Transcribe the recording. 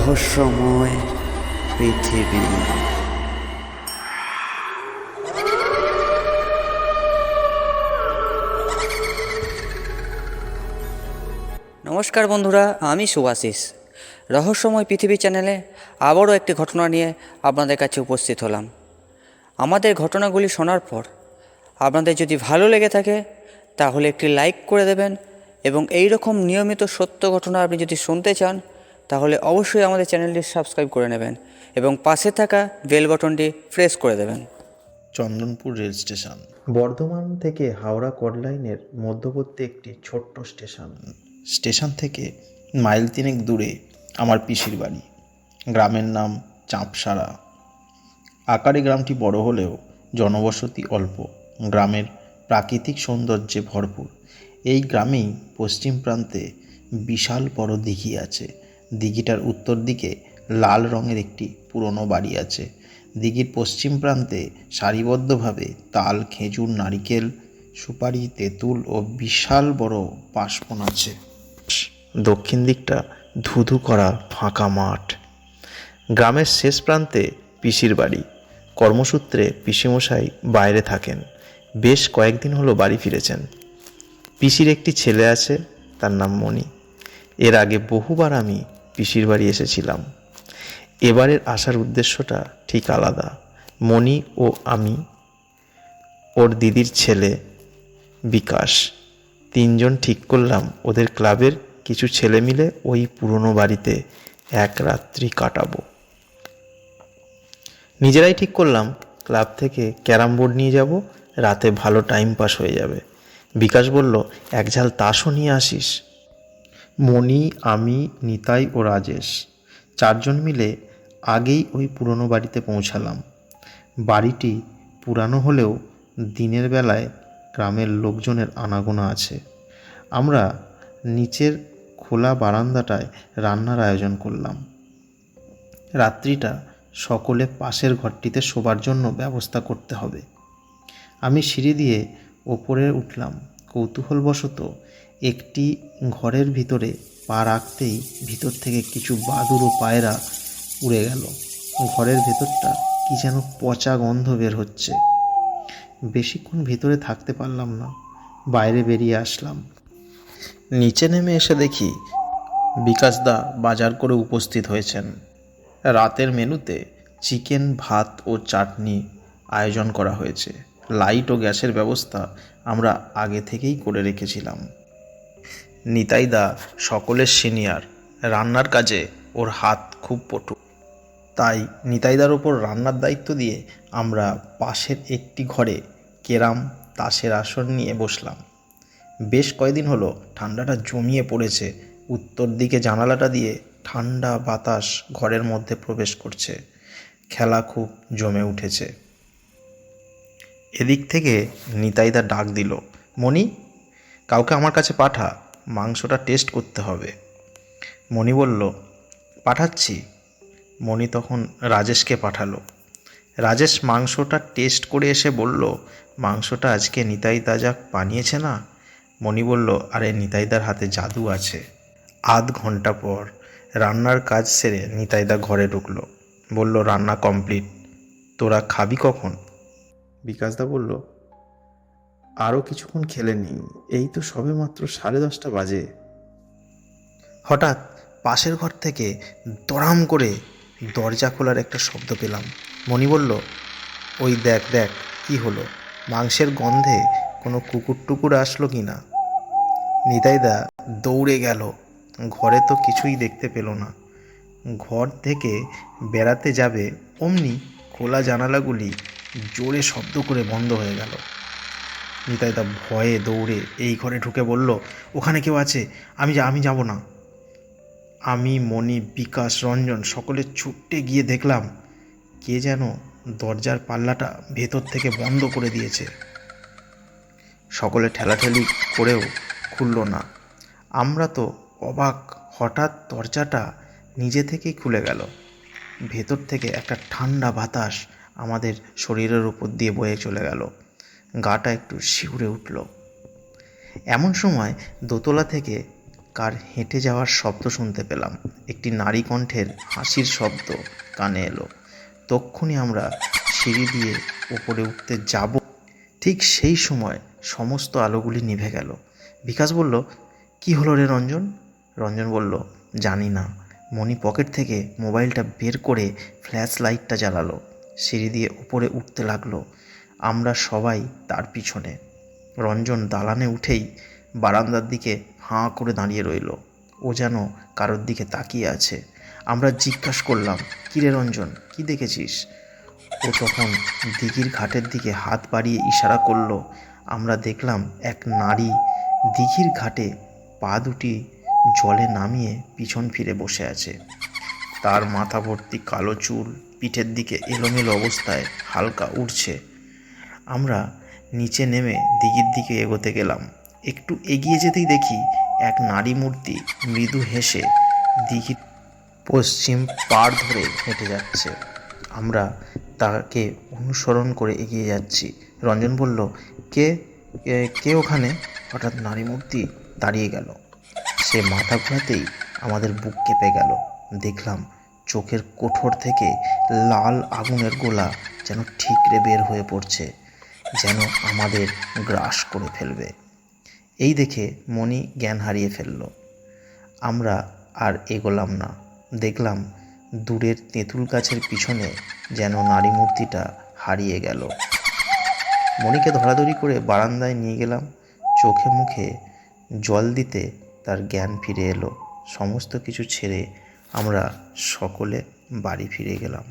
রহস্যময় পৃথিবী। নমস্কার বন্ধুরা, আমি সুভাশিস রহস্যময় পৃথিবী চ্যানেলে আবারও একটি ঘটনা নিয়ে আপনাদের কাছে উপস্থিত হলাম। আমাদের ঘটনাগুলি শোনার পর আপনাদের যদি ভালো লেগে থাকে, তাহলে একটি লাইক করে দেবেন এবং এই রকম নিয়মিত সত্য ঘটনা আপনি যদি শুনতে চান তাহলে অবশ্যই আমাদের চ্যানেলটি সাবস্ক্রাইব করে নেবেন এবং পাশে থাকা বেল বাটনটি প্রেস করে দেবেন। Chandanpur rail station. বর্ধমান থেকে হাওড়া কড লাইনের মধ্যবর্তী একটি ছোট্ট স্টেশন। স্টেশন থেকে মাইল তিনেক দূরে আমার পিসির বাড়ি। গ্রামের নাম চাঁপসারা। আকারে গ্রামটি বড় হলেও জনবসতি অল্প। গ্রামের প্রাকৃতিক সৌন্দর্যে ভরপুর। এই গ্রামেই পশ্চিম প্রান্তে বিশাল বড় দিঘি আছে। দিঘিটার উত্তর দিকে লাল রঙের একটি পুরনো বাড়ি আছে। দিঘির পশ্চিম প্রান্তে সারিবদ্ধভাবে তাল, খেজুর, নারিকেল, সুপারি, তেঁতুল ও বিশাল বড় পাশবন আছে। দক্ষিণ দিকটা ধুধু করা ফাঁকা মাঠ। গ্রামের শেষ প্রান্তে পিসির বাড়ি। কর্মসূত্রে পিসিমশাই বাইরে থাকেন। বেশ কয়েকদিন হলো বাড়ি ফিরেছেন। পিসির একটি ছেলে আছে, তার নাম মণি। এর আগে বহুবার আমি পিসির বাড়ি এসেছিলাম। এবারের আসার উদ্দেশ্যটা ঠিক আলাদা। মণি ও আমি, ওর দিদির ছেলে বিকাশ, তিনজন ঠিক করলাম ওদের ক্লাবের কিছু ছেলে মিলে ওই পুরনো বাড়িতে এক রাত্রি কাটাবো। নিজেরাই ঠিক করলাম, ক্লাব থেকে ক্যারাম বোর্ড নিয়ে যাব, রাতে ভালো টাইম পাস হয়ে যাবে। বিকাশ বলল, এক ঝাল তাসও নিয়ে আসিস? মণি, আমি, নিতাই ও রাজেশ। চারজন মিলে আগেই ওই পুরনো বাড়িতে পৌঁছালাম। বাড়িটি পুরানো হলেও দিনের বেলায় গ্রামের লোকজনের আনাগোনা আছে। আমরা নিচের খোলা বারান্দাটায় রান্নার আয়োজন করলাম। রাত্রিটা সকলে পাশের ঘরটিতে শোবার জন্য ব্যবস্থা করতে হবে। আমি সিঁড়ি দিয়ে ওপরে উঠলাম। কৌতূহলবশত একটি ঘরের ভিতরে পা রাখতেই ভিতর থেকে কিছু বাদুর ও পায়রা উড়ে গেল। ঘরের ভেতরটা কি যেন পচা গন্ধ বের হচ্ছে। বেশিক্ষণ ভিতরে থাকতে পারলাম না, বাইরে বেরিয়ে আসলাম। নিচে নেমে এসে দেখি বিকাশদা বাজার করে উপস্থিত হয়েছেন। রাতের মেনুতে চিকেন, ভাত ও চাটনি আয়োজন করা হয়েছে। লাইট ও গ্যাসের ব্যবস্থা আমরা আগে থেকেই করে রেখেছিলাম। নিতাইদা সকলের সিনিয়র। রান্নার কাজে ওর হাত খুব পটু। তাই নিতাইদার ওপর রান্নার দায়িত্ব দিয়ে আমরা পাশের একটি ঘরে কেরাম, তাসের আসন নিয়ে বসলাম। বেশ কয়দিন হলো ঠান্ডাটা জমিয়ে পড়েছে। উত্তর দিকে জানালাটা দিয়ে ঠান্ডা বাতাস ঘরের মধ্যে প্রবেশ করছে। খেলা খুব জমে উঠেছে। এদিক থেকে নিতাইদা ডাক দিল, মণি, কাউকে আমার কাছে পাঠা। মাংসটা টেস্ট করতে হবে। মণি বলল, পাঠাচ্ছি। মণি তখন রাজেশকে পাঠালো। রাজেশ মাংসটা টেস্ট করে এসে বলল, মাংসটা আজকে নিতাইদা যা বানিয়েছে না? মণি বলল, আরে, নিতাইদার হাতে জাদু আছে। আধ ঘণ্টা পর রান্নার কাজ সেরে নিতাইদা ঘরে ঢুকলো। বলল, রান্না কমপ্লিট। তোরা খাবি কখন? বিকাশদা বলল আরও কিছুক্ষণ খেলে নি এই তো সবে মাত্র সাড়ে দশটা বাজে। হঠাৎ পাশের ঘর থেকে দড়াম করে দরজা খোলার একটা শব্দ পেলাম। মণি বলল, ওই দেখ দেখ, কি হলো? মাংসের গন্ধে কোনো কুকুর টুকুর আসলো কি না? নিতাইদা দৌড়ে গেল। ঘরে তো কিছুই দেখতে পেল না। ঘর থেকে বেড়াতে যাবে অমনি খোলা জানালাগুলি জোরে শব্দ করে বন্ধ হয়ে গেল। নিতাইদা ভয়ে দৌড়ে এই ঘরে ঢুকে বলল, ওখানে কেউ আছে? আমি আমি যাব না। আমি, মণি, বিকাশ, রঞ্জন সকলে ছুটে গিয়ে দেখলাম, কে যেন দরজার পাল্লাটা ভেতর থেকে বন্ধ করে দিয়েছে। সকলে ঠেলাঠেলি করেও খুলল না। আমরা তো অবাক, হঠাৎ দরজাটা নিজে থেকেই খুলে গেল। ভেতর থেকে একটা ঠান্ডা বাতাস আমাদের শরীরের উপর দিয়ে বয়ে চলে গেল। গাটা একটু শিউরে উঠল। এমন সময় দোতলা থেকে কার হেঁটে যাওয়ার শব্দ শুনতে পেলাম। একটি নারী কণ্ঠের হাসির শব্দ কানে এলো। তক্ষুনি আমরা সিঁড়ি দিয়ে উপরে উঠতে যাব। ঠিক সেই সময় সমস্ত আলোগুলি নিভে গেল। বিকাশ বলল, কি হলো রে রঞ্জন? রঞ্জন বলল, জানি না। মণি পকেট থেকে মোবাইলটা বের করে ফ্ল্যাশ লাইটটা জ্বালালো। সিঁড়ি দিয়ে উপরে উঠতে লাগল। আমরা সবাই তার পিছনে। রঞ্জন দালানে উঠেই বারান্দার দিকে হাঁ করে দাঁড়িয়ে রইল। ও যেন কারোর দিকে তাকিয়ে আছে। আমরা জিজ্ঞাসা করলাম, কিরে রঞ্জন, কি দেখেছিস? ও তখন দিঘির ঘাটের দিকে হাত বাড়িয়ে ইশারা করল, আমরা দেখলাম এক নারী দিঘির ঘাটে পা দুটি জলে নামিয়ে পিছন ফিরে বসে আছে। তার মাথা ভর্তি কালো চুল, পিঠের দিকে এলোমেলো অবস্থায় হালকা উঠছে আমরা নিচে নেমে দিঘির দিকে এগোতে গেলাম। একটু এগিয়ে যেতেই দেখি এক নারী মূর্তি মৃদু হেসে দিঘির পশ্চিম পাড় ধরে হেঁটে যাচ্ছে। আমরা তাকে অনুসরণ করে এগিয়ে যাচ্ছি। রঞ্জন বলল, কে কে- ওখানে? হঠাৎ নারী মূর্তি দাঁড়িয়ে গেল। সে মাথা ঘোরাতেই আমাদের বুক কেঁপে গেল। দেখলাম চোখের কোঠর থেকে লাল আগুনের গোলা যেন ঠিকরে বের হয়ে পড়ছে। যেন আমাদের গ্রাস করে ফেলবে। এই দেখে মণি জ্ঞান হারিয়ে ফেলল। আমরা আর এগোলাম না। দেখলাম দূরের তেঁতুল গাছের পিছনে যেন নারী মূর্তিটা হারিয়ে গেল। মণিকে ধরাধরি করে বারান্দায় নিয়ে গেলাম। চোখে মুখে জল দিতে তার জ্ঞান ফিরে এলো। সমস্ত কিছু ছেড়ে আমরা সকলে বাড়ি ফিরে গেলাম।